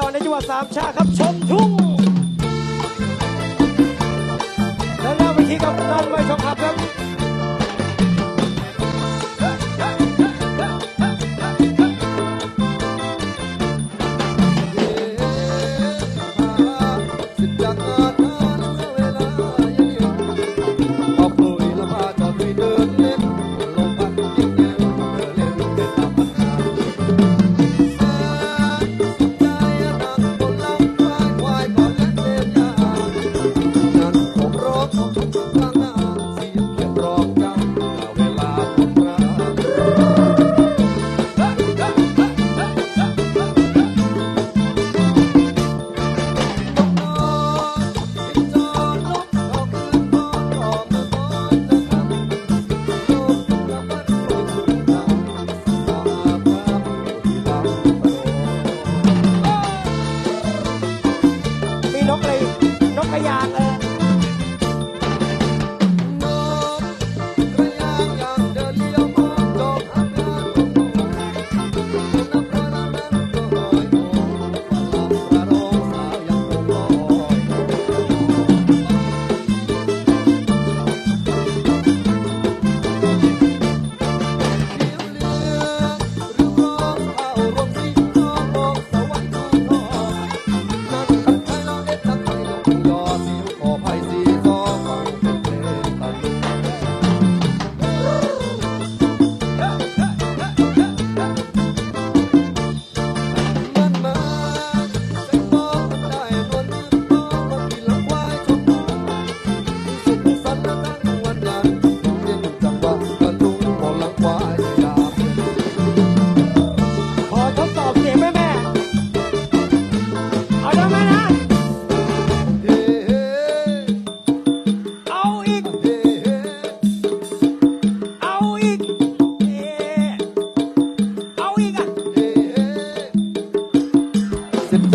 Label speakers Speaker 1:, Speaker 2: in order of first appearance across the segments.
Speaker 1: ต่อในจังหวัดสามชาครับชมทุ่งและหน้าเวทีกับนันไว้ชองขับครับ
Speaker 2: จัง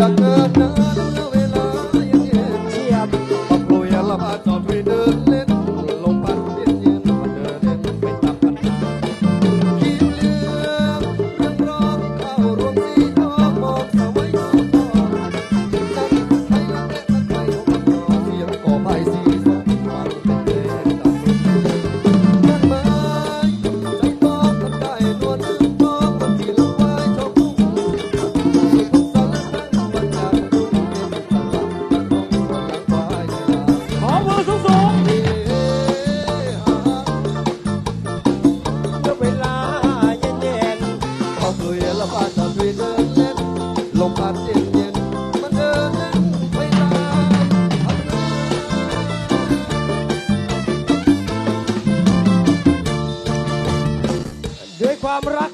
Speaker 2: Jagat ก็เวลาเย็นเย็นพอเคยนละ
Speaker 1: บ้านตะ
Speaker 2: วีเดินเล่นลมพัดเย็นเย็นมันเดินนเวลาด้
Speaker 1: วยความรัก